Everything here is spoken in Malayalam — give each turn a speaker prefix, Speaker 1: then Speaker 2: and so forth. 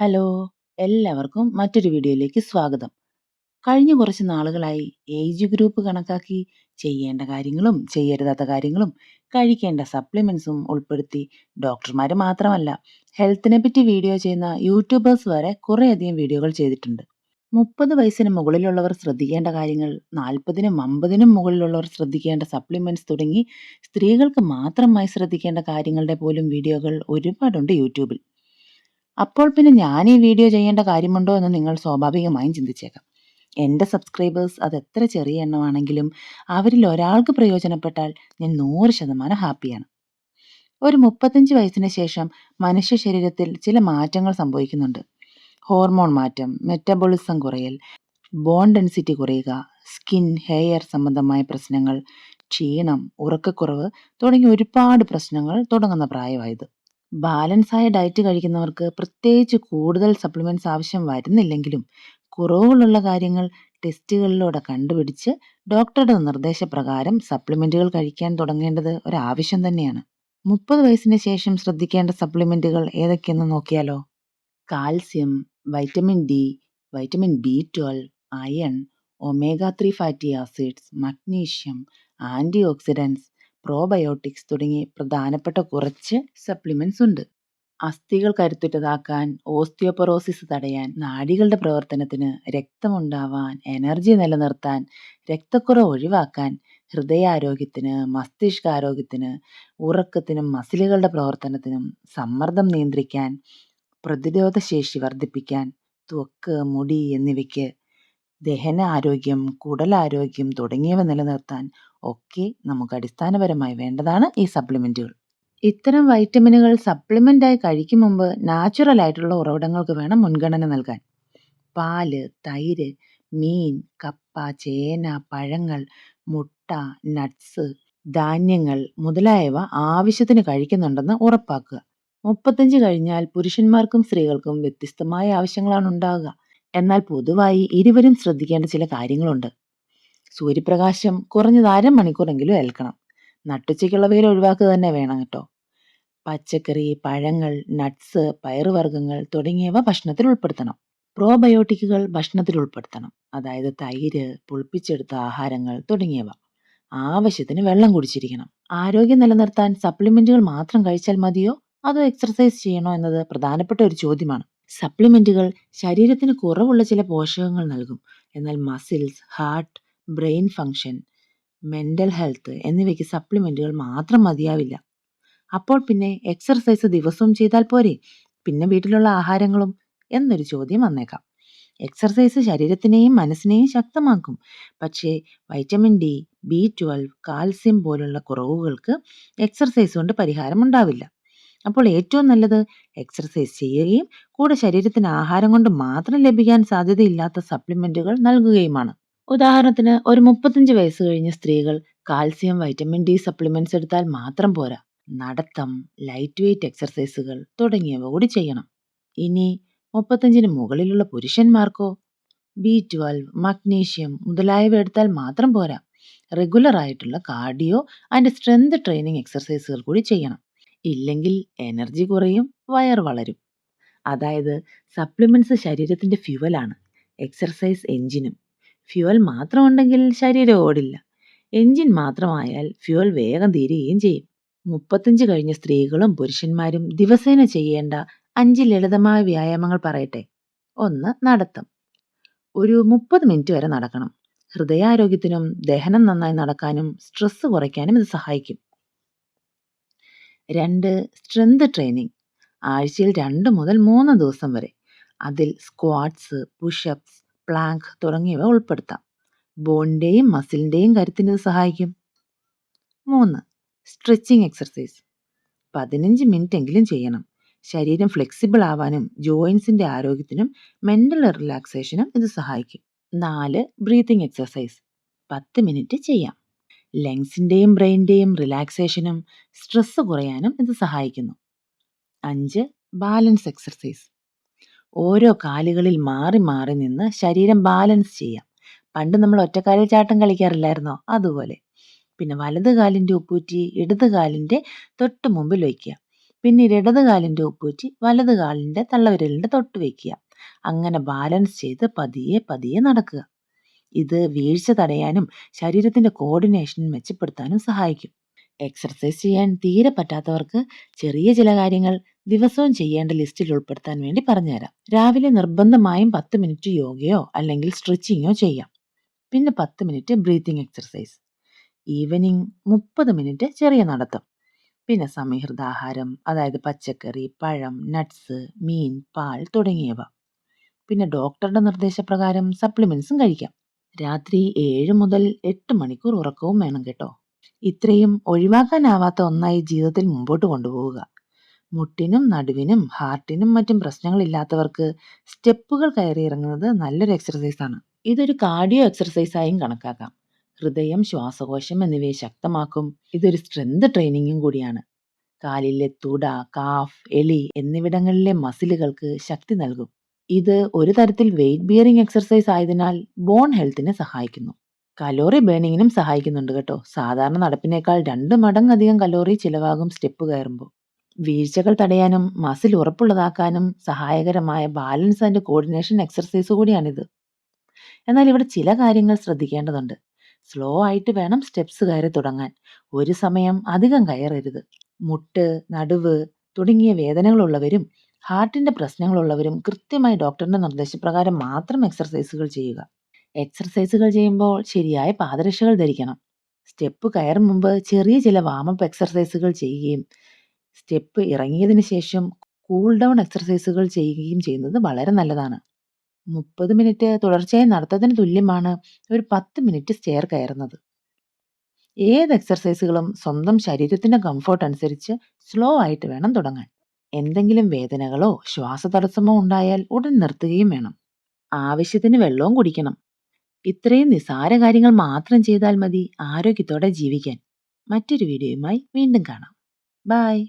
Speaker 1: ഹലോ എല്ലാവർക്കും മറ്റൊരു വീഡിയോയിലേക്ക് സ്വാഗതം. കഴിഞ്ഞ കുറച്ച് നാളുകളായി ഏജ് ഗ്രൂപ്പ് കണക്കാക്കി ചെയ്യേണ്ട കാര്യങ്ങളും ചെയ്യരുതാത്ത കാര്യങ്ങളും കഴിക്കേണ്ട സപ്ലിമെൻസും ഉൾപ്പെടുത്തി ഡോക്ടർമാർ മാത്രമല്ല ഹെൽത്തിനെ പറ്റി വീഡിയോ ചെയ്യുന്ന യൂട്യൂബേഴ്സ് വരെ കുറേയധികം വീഡിയോകൾ ചെയ്തിട്ടുണ്ട്. മുപ്പത് വയസ്സിന് മുകളിലുള്ളവർ ശ്രദ്ധിക്കേണ്ട കാര്യങ്ങൾ നാൽപ്പതിനും അമ്പതിനും മുകളിലുള്ളവർ ശ്രദ്ധിക്കേണ്ട സപ്ലിമെന്റ്സ് തുടങ്ങി സ്ത്രീകൾക്ക് മാത്രമായി ശ്രദ്ധിക്കേണ്ട കാര്യങ്ങളുടെ പോലും വീഡിയോകൾ ഒരുപാടുണ്ട് യൂട്യൂബിൽ. അപ്പോൾ പിന്നെ ഞാൻ ഈ വീഡിയോ ചെയ്യേണ്ട കാര്യമുണ്ടോ എന്ന് നിങ്ങൾ സ്വാഭാവികമായും ചിന്തിച്ചേക്കാം. എന്റെ സബ്സ്ക്രൈബേഴ്സ് അത് എത്ര ചെറിയ എണ്ണമാണെങ്കിലും അവരിൽ ഒരാൾക്ക് പ്രയോജനപ്പെട്ടാൽ ഞാൻ നൂറ് ശതമാനം ഹാപ്പിയാണ്. ഒരു മുപ്പത്തഞ്ച് വയസ്സിന് ശേഷം മനുഷ്യ ശരീരത്തിൽ ചില മാറ്റങ്ങൾ സംഭവിക്കുന്നുണ്ട്. ഹോർമോൺ മാറ്റം മെറ്റബോളിസം കുറയൽ ബോൺ ഡെൻസിറ്റി കുറയുക സ്കിൻ ഹെയർ സംബന്ധമായ പ്രശ്നങ്ങൾ ക്ഷീണം ഉറക്കക്കുറവ് തുടങ്ങി ഒരുപാട് പ്രശ്നങ്ങൾ തുടങ്ങുന്ന പ്രായമായത്. ബാലൻസ് ആയ ഡയറ്റ് കഴിക്കുന്നവർക്ക് പ്രത്യേകിച്ച് കൂടുതൽ സപ്ലിമെന്റ്സ് ആവശ്യം വരുന്നില്ലെങ്കിലും കുറവുകളുള്ള കാര്യങ്ങൾ ടെസ്റ്റുകളിലൂടെ കണ്ടുപിടിച്ച് ഡോക്ടറുടെ നിർദ്ദേശപ്രകാരം സപ്ലിമെന്റുകൾ കഴിക്കാൻ തുടങ്ങേണ്ടത് ഒരാവശ്യം തന്നെയാണ്. മുപ്പത് വയസ്സിന് ശേഷം ശ്രദ്ധിക്കേണ്ട സപ്ലിമെന്റുകൾ ഏതൊക്കെയെന്ന് നോക്കിയാലോ? Calcium vitamin D vitamin B twelve iron omega three fatty acids magnesium antioxidants probiotics തുടങ്ങി പ്രധാനപ്പെട്ട കുറച്ച് സപ്ലിമെന്റ്സ് ഉണ്ട്. അസ്ഥികൾ കരുത്തുറ്റതാക്കാൻ ഓസ്റ്റിയോപൊറോസിസ് തടയാൻ നാഡികളുടെ പ്രവർത്തനത്തിന് രക്തമുണ്ടാവാൻ എനർജി നിലനിർത്താൻ രക്തക്കുറവ് ഒഴിവാക്കാൻ ഹൃദയാരോഗ്യത്തിന് മസ്തിഷ്കാരോഗ്യത്തിന് ഉറക്കത്തിനും മസിലുകളുടെ പ്രവർത്തനത്തിനും സമ്മർദ്ദം നിയന്ത്രിക്കാൻ പ്രതിരോധശേഷി വർദ്ധിപ്പിക്കാൻ ത്വക്ക് മുടി എന്നിവയ്ക്ക് ദഹന ആരോഗ്യം കുടലാരോഗ്യം തുടങ്ങിയവ നിലനിർത്താൻ ഒക്കെ നമുക്ക് അടിസ്ഥാനപരമായി വേണ്ടതാണ് ഈ സപ്ലിമെന്റുകൾ ഇത്തരം വൈറ്റമിനുകൾ സപ്ലിമെന്റായി കഴിക്കും മുമ്പ് നാച്ചുറൽ ആയിട്ടുള്ള ഉറവിടങ്ങൾക്ക് വേണം മുൻഗണന നൽകാൻ. പാൽ തൈര് മീൻ കപ്പ ചേന പഴങ്ങൾ മുട്ട നട്ട്സ് ധാന്യങ്ങൾ മുതലായവ ആവശ്യത്തിന് കഴിക്കുന്നുണ്ടെന്ന് ഉറപ്പാക്കുക. മുപ്പത്തഞ്ച് കഴിഞ്ഞാൽ പുരുഷന്മാർക്കും സ്ത്രീകൾക്കും വ്യത്യസ്തമായ ആവശ്യങ്ങളാണ് ഉണ്ടാകുക എന്നാൽ പൊതുവായി ഇരുവരും ശ്രദ്ധിക്കേണ്ട ചില കാര്യങ്ങളുണ്ട്. സൂര്യപ്രകാശം കുറഞ്ഞത് അരമണിക്കൂറെങ്കിലും ഏൽക്കണം. നട്ടുച്ചയ്ക്കുള്ള വെയിൽ ഒഴിവാക്കുക തന്നെ വേണം കേട്ടോ. പച്ചക്കറി പഴങ്ങൾ നട്ട്സ് പയറുവർഗങ്ങൾ തുടങ്ങിയവ ഭക്ഷണത്തിൽ ഉൾപ്പെടുത്തണം. പ്രോബയോട്ടിക്കുകൾ ഭക്ഷണത്തിൽ ഉൾപ്പെടുത്തണം. അതായത് തൈര് പുളിപ്പിച്ചെടുത്ത ആഹാരങ്ങൾ തുടങ്ങിയവ. ആവശ്യത്തിന് വെള്ളം കുടിച്ചിരിക്കണം. ആരോഗ്യം നിലനിർത്താൻ സപ്ലിമെന്റുകൾ മാത്രം കഴിച്ചാൽ മതിയോ? അതോ എക്സർസൈസ് ചെയ്യണോ എന്നത് പ്രധാനപ്പെട്ട ഒരു ചോദ്യമാണ്. സപ്ലിമെന്റുകൾ ശരീരത്തിന് കുറവുള്ള ചില പോഷകങ്ങൾ നൽകും. എന്നാൽ muscles heart brain function mental health എന്നിവയ്ക്ക് സപ്ലിമെന്റുകൾ മാത്രം മതിയാവില്ല. അപ്പോൾ പിന്നെ എക്സർസൈസ് ദിവസവും ചെയ്താൽ പോരെ? പിന്നെ വീട്ടിലുള്ള ആഹാരങ്ങളും? എന്നൊരു ചോദ്യം വന്നേക്കാം. എക്സർസൈസ് ശരീരത്തിനെയും മനസ്സിനെയും ശക്തമാക്കും. പക്ഷേ vitamin D B twelve calcium പോലുള്ള കുറവുകൾക്ക് എക്സർസൈസ് കൊണ്ട് പരിഹാരം ഉണ്ടാവില്ല അപ്പോൾ ഏറ്റവും നല്ലത് എക്സർസൈസ് ചെയ്യുകയും കൂടെ ശരീരത്തിന് ആഹാരം കൊണ്ട് മാത്രം ലഭിക്കാൻ സാധ്യതയില്ലാത്ത സപ്ലിമെന്റുകൾ നൽകുകയുമാണ്. ഉദാഹരണത്തിന് ഒരു മുപ്പത്തഞ്ച് വയസ്സ് കഴിഞ്ഞ സ്ത്രീകൾ കാൽസ്യം വൈറ്റമിൻ ഡി സപ്ലിമെന്റ്സ് എടുത്താൽ മാത്രം പോരാ. നടത്തം ലൈറ്റ് വെയ്റ്റ് എക്സർസൈസുകൾ തുടങ്ങിയവ കൂടി ചെയ്യണം. ഇനി മുപ്പത്തഞ്ചിന് മുകളിലുള്ള പുരുഷന്മാർക്കോ ബി ട്വൽവ് മഗ്നീഷ്യം മുതലായവ എടുത്താൽ മാത്രം പോരാ. റെഗുലർ ആയിട്ടുള്ള കാർഡിയോ ആൻഡ് സ്ട്രെങ്ത് ട്രെയിനിങ് എക്സർസൈസുകൾ കൂടി ചെയ്യണം. ഇല്ലെങ്കിൽ എനർജി കുറയും വയർ വളരും. അതായത് സപ്ലിമെന്റ്സ് ശരീരത്തിന്റെ ഫ്യുവലാണ് എക്സർസൈസ് എഞ്ചിനും ഫ്യുവൽ മാത്രം ഉണ്ടെങ്കിൽ ശരീരം ഓടില്ല. എഞ്ചിൻ മാത്രമായാൽ ഫ്യുവൽ വേഗം തീരുകയും ചെയ്യും. മുപ്പത്തഞ്ച് കഴിഞ്ഞ സ്ത്രീകളും പുരുഷന്മാരും ദിവസേന ചെയ്യേണ്ട അഞ്ച് ലളിതമായ വ്യായാമങ്ങൾ പറയട്ടെ. ഒന്ന് നടത്തം. ഒരു മുപ്പത് മിനിറ്റ് വരെ നടക്കണം. ഹൃദയാരോഗ്യത്തിനും ദഹനം നന്നായി നടക്കാനും സ്ട്രെസ് കുറയ്ക്കാനും ഇത് സഹായിക്കും. രണ്ട് സ്ട്രെങ്ത് ട്രെയിനിങ് ആഴ്ചയിൽ രണ്ട് മുതൽ മൂന്ന് ദിവസം വരെ. അതിൽ സ്ക്വാട്സ് പുഷപ്സ് പ്ലാങ്ക് തുടങ്ങിയവ ഉൾപ്പെടുത്താം. ബോണിന്റെയും മസിലിന്റെയും കരുത്തിന് ഇത് സഹായിക്കും. മൂന്ന് സ്ട്രെച്ചിങ് എക്സർസൈസ് പതിനഞ്ച് മിനിറ്റ് എങ്കിലും ചെയ്യണം. ശരീരം ഫ്ലെക്സിബിൾ ആവാനും ജോയിൻസിന്റെ ആരോഗ്യത്തിനും മെന്റൽ റിലാക്സേഷനും ഇത് സഹായിക്കും. നാല് ബ്രീത്തിങ് എക്സർസൈസ് പത്ത് മിനിറ്റ് ചെയ്യാം. ലങ്സിന്റെയും ബ്രെയിന്റെയും റിലാക്സേഷനും സ്ട്രെസ്സ് കുറയാനും ഇത് സഹായിക്കുന്നു. അഞ്ച് ബാലൻസ് എക്സർസൈസ്. ഓരോ കാലുകളിൽ മാറി മാറി നിന്ന് ശരീരം ബാലൻസ് ചെയ്യാം. പണ്ട് നമ്മൾ ഒറ്റക്കാലിൽ ചാട്ടം കളിക്കാറില്ലായിരുന്നോ? അതുപോലെ. പിന്നെ വലത് കാലിന്റെ ഉപ്പൂറ്റി ഇടത് കാലിന്റെ തൊട്ട് മുമ്പിൽ വയ്ക്കുക. പിന്നീട് ഇടത് കാലിന്റെ ഉപ്പൂറ്റി വലത് കാലിന്റെ തള്ളവിരലിന്റെ തൊട്ട് വയ്ക്കുക. അങ്ങനെ ബാലൻസ് ചെയ്ത് പതിയെ പതിയെ നടക്കുക. ഇത് വീഴ്ച തടയാനും ശരീരത്തിന്റെ കോർഡിനേഷൻ മെച്ചപ്പെടുത്താനും സഹായിക്കും. എക്സർസൈസ് ചെയ്യാൻ തീരെ പറ്റാത്തവർക്ക് ചെറിയ ചില കാര്യങ്ങൾ ദിവസവും ചെയ്യേണ്ട ലിസ്റ്റിൽ ഉൾപ്പെടുത്താൻ വേണ്ടി പറഞ്ഞുതരാം. രാവിലെ നിർബന്ധമായും പത്ത് മിനിറ്റ് യോഗയോ അല്ലെങ്കിൽ സ്ട്രെച്ചിങ്ങോ ചെയ്യാം. പിന്നെ പത്ത് മിനിറ്റ് ബ്രീത്തിങ് എക്സർസൈസ് ഈവനിങ് മുപ്പത് മിനിറ്റ് ചെറിയ നടത്തം. പിന്നെ സമീകൃതാഹാരം അതായത് പച്ചക്കറി പഴം നട്ട്സ് മീൻ പാൽ തുടങ്ങിയവ. പിന്നെ ഡോക്ടറുടെ നിർദ്ദേശപ്രകാരം സപ്ലിമെൻസും കഴിക്കാം. രാത്രി ഏഴ് മുതൽ എട്ട് മണിക്കൂർ ഉറക്കവും വേണം കേട്ടോ. ഇത്രയും ഒഴിവാക്കാനാവാത്ത ഒന്നായി ജീവിതത്തിൽ മുമ്പോട്ട് കൊണ്ടുപോവുക. മുട്ടിനും നടുവിനും ഹാർട്ടിനും മറ്റും പ്രശ്നങ്ങളില്ലാത്തവർക്ക് സ്റ്റെപ്പുകൾ കയറി ഇറങ്ങുന്നത് നല്ലൊരു എക്സർസൈസാണ് ഇതൊരു കാർഡിയോ എക്സർസൈസായും കണക്കാക്കാം. ഹൃദയം ശ്വാസകോശം എന്നിവയെ ശക്തമാക്കും. ഇതൊരു സ്ട്രെങ്ത് ട്രെയിനിങ്ങും കൂടിയാണ്. കാലിലെ തുട കാഫ് എലി എന്നിവിടങ്ങളിലെ മസിലുകൾക്ക് ശക്തി നൽകും. ഇത് ഒരു തരത്തിൽ വെയിറ്റ് ബിയറിംഗ് എക്സർസൈസ് ആയതിനാൽ ബോൺ ഹെൽത്തിനെ സഹായിക്കുന്നു. കലോറി ബേണിങ്ങിനും സഹായിക്കുന്നുണ്ട് കേട്ടോ. സാധാരണ നടപ്പിനേക്കാൾ രണ്ട് മടങ്ങ് അധികം കലോറി ചിലവാകും സ്റ്റെപ്പ് കയറുമ്പോൾ. വീഴ്ചകൾ തടയാനും മസിൽ ഉറപ്പുള്ളതാക്കാനും സഹായകരമായ ബാലൻസ് ആൻഡ് കോർഡിനേഷൻ എക്സർസൈസ് കൂടിയാണിത്. എന്നാൽ ഇവിടെ ചില കാര്യങ്ങൾ ശ്രദ്ധിക്കേണ്ടതുണ്ട്. സ്ലോ ആയിട്ട് വേണം സ്റ്റെപ്സ് കയറി തുടങ്ങാൻ. ഒരു സമയം അധികം കയറരുത്. മുട്ട് നടുവ് തുടങ്ങിയ വേദനകളുള്ളവരും ഹാർട്ടിന്റെ പ്രശ്നങ്ങളുള്ളവരും കൃത്യമായി ഡോക്ടറിന്റെ നിർദ്ദേശപ്രകാരം മാത്രം എക്സർസൈസുകൾ ചെയ്യുക. എക്സർസൈസുകൾ ചെയ്യുമ്പോൾ ശരിയായ പാദരക്ഷകൾ ധരിക്കണം. സ്റ്റെപ്പ് കയറും മുമ്പ് ചെറിയ ചില വാമപ്പ് എക്സർസൈസുകൾ ചെയ്യുകയും സ്റ്റെപ്പ് ഇറങ്ങിയതിന് ശേഷം കൂൾ ഡൗൺ എക്സർസൈസുകൾ ചെയ്യുകയും ചെയ്യുന്നത് വളരെ നല്ലതാണ്. മുപ്പത് മിനിറ്റ് തുടർച്ചയായി നടത്തതിന് തുല്യമാണ് ഒരു പത്ത് മിനിറ്റ് സ്റ്റെയർ കയറുന്നത്. ഏത് എക്സർസൈസുകളും സ്വന്തം ശരീരത്തിന്റെ കംഫോർട്ട് അനുസരിച്ച് സ്ലോ ആയിട്ട് വേണം തുടങ്ങാൻ. എന്തെങ്കിലും വേദനകളോ ശ്വാസതടസ്സമോ ഉണ്ടായാൽ ഉടൻ നിർത്തുകയും വേണം. ആവശ്യത്തിന് വെള്ളവും കുടിക്കണം. ഇത്രയും നിസാര കാര്യങ്ങൾ മാത്രം ചെയ്താൽ മതി ആരോഗ്യത്തോടെ ജീവിക്കാൻ. മറ്റൊരു വീഡിയോയുമായി വീണ്ടും കാണാം. ബായ്